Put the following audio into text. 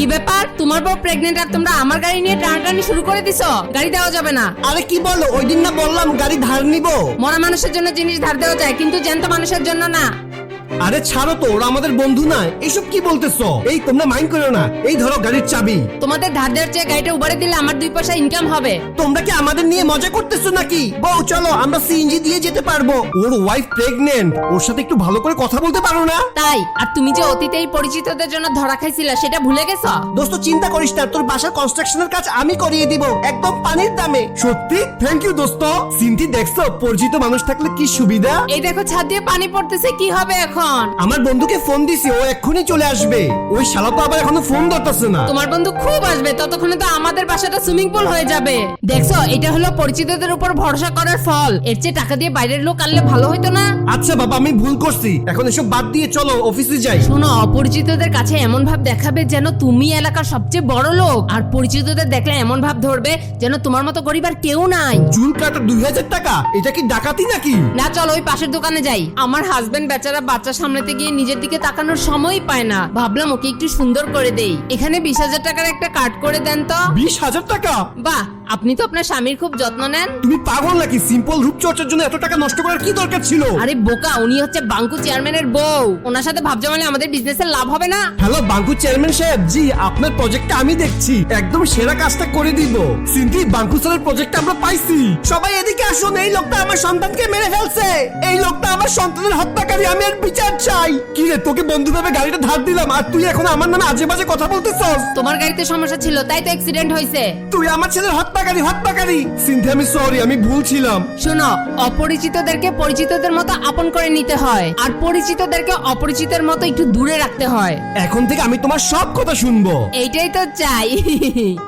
কি ব্যাপার? তোমার বউ প্রেগনেন্ট আর তোমরা আমার গাড়ি নিয়ে টানাটানি শুরু করে দিছো? গাড়ি দেওয়া যাবে না। আরে কি বলো? ওই দিন না বললাম গাড়ি ধার নিব। মরা মানুষের জন্য জিনিস ধার দেওয়া যায় কিন্তু জ্যান্ত মানুষের জন্য না। আরে ছাড়ো তো ওরা আমাদের বন্ধু না। এইসব কি বলতেছো? এই তোমরা মাইন্ড করো না। এই ধরো গাড়ির চাবি। তোমাদের ধার দেওয়ার চেয়ে গাড়িটা উবারে দিলে আমার দুই পয়সা ইনকাম হবে। তোমরা কি আমাদের নিয়ে মজা করতেছো নাকি? বউ চলো আমরা সিএনজি দিয়ে যেতে পারব। ওর ওয়াইফ প্রেগনেন্ট ওর সাথে একটু ভালো করে কথা বলতে পারো না? তাই? আর তুমি যে অতীতেই পরিচিতদের জন্য ধরা খাইছিলা সেটা ভুলে গেছো? দোস্ত চিন্তা করিস না। তোর বাসার কনস্ট্রাকশনের কাজ আমি করিয়ে দিব একদম পানির দামে। সত্যি? থ্যাংক ইউ দোস্ত। সিনথি দেখছ? পরিচিত মানুষ থাকলে কি সুবিধা? এই দেখো ছাদ দিয়ে পানি পড়তেছে কি হবে এখন? আমার বন্ধুকে ফোন দিছি ও এক্ষুনি চলে আসবে। ওই শালা তো আবার এখনও ফোন ধরতেছে না। তোমার বন্ধু খুব আসবে ততক্ষণে তো আমাদের বাসাটা সুইমিং পুল হয়ে যাবে। দেখছ এটা হলো পরিচিতদের উপর ভরসা করার ফল। এর চেয়ে টাকা দিয়ে বাইরের লোক আনলে ভালো হইতো না? আচ্ছা বাবা আমি ভুল করছি। এখন এসব বাদ দিয়ে চলো অফিসে যাই। শোনো অপরিচিতদের কাছে এমন ভাব দেখাবে যেন তুমি এলাকার সবচেয়ে বড় লোক। আর পরিচিতদের দেখলে এমন ভাব ধরবে যেন তোমার মতো গরিব আর কেউ নাই। চুল কাটা দুই হাজার টাকা? এটা কি ডাকাতি নাকি? না চলো ওই পাশের দোকানে যাই। আমার হাজবেন্ড বেচারা বাচ্চা সামলাতে গিয়ে নিজের দিকে তাকানোর সময় পায় না। ভাবলাম ওকে একটু সুন্দর করে দেই। এখানে বিশ হাজার টাকার একটা কার্ড করে দেন তো। বিশ হাজার টাকা? বাহ! আপনি তো আপনার স্বামীর খুব যত্ন নেন। তুমি পাগল নাকি? সিম্পল রূপচর্চার জন্য এত টাকা নষ্ট করার কি দরকার ছিল? আরে বোকা উনি হচ্ছে বাঙ্কু চেয়ারম্যানের বউ। ওনার সাথে ভাব জমালে আমাদের বিজনেসের লাভ হবে না। হ্যালো বাঙ্কু চেয়ারম্যান সাহেব। জি আপনার প্রজেক্টটা আমি দেখছি। একদম সেরা কাজটা করে দিব। সিন্ধি বাঙ্কু স্যারের প্রজেক্টটা আমরা পাইছি। সবাই এদিকে আসুন এই লোকটা আমার সন্তানকে মেরে ফেলছে। এই লোকটা আমার সন্তানের হত্যাকারী আমি এর বিচার চাই। কি রে তোকে বন্ধু ভেবে গাড়িটা ধার দিলাম আর তুই এখন আমার নামে আজে বাজে কথা বলতেছস? তোমার গাড়িতে সমস্যা ছিল তাই তো অ্যাক্সিডেন্ট হয়েছে তুই আমার ছেলের হত্যাকারী হত্যাকারী। সিন্ধি আমি সরি আমি ভুল ছিলাম। শোনো অপরিচিতদেরকে পরিচিতদের মতো আপন করে নিতে হয় আর পরিচিতদেরকে অপরিচিতের মতো একটু দূরে রাখতে হয়। এখন থেকে আমি তোমার সব কথা শুনব। এইটাই তো চাই।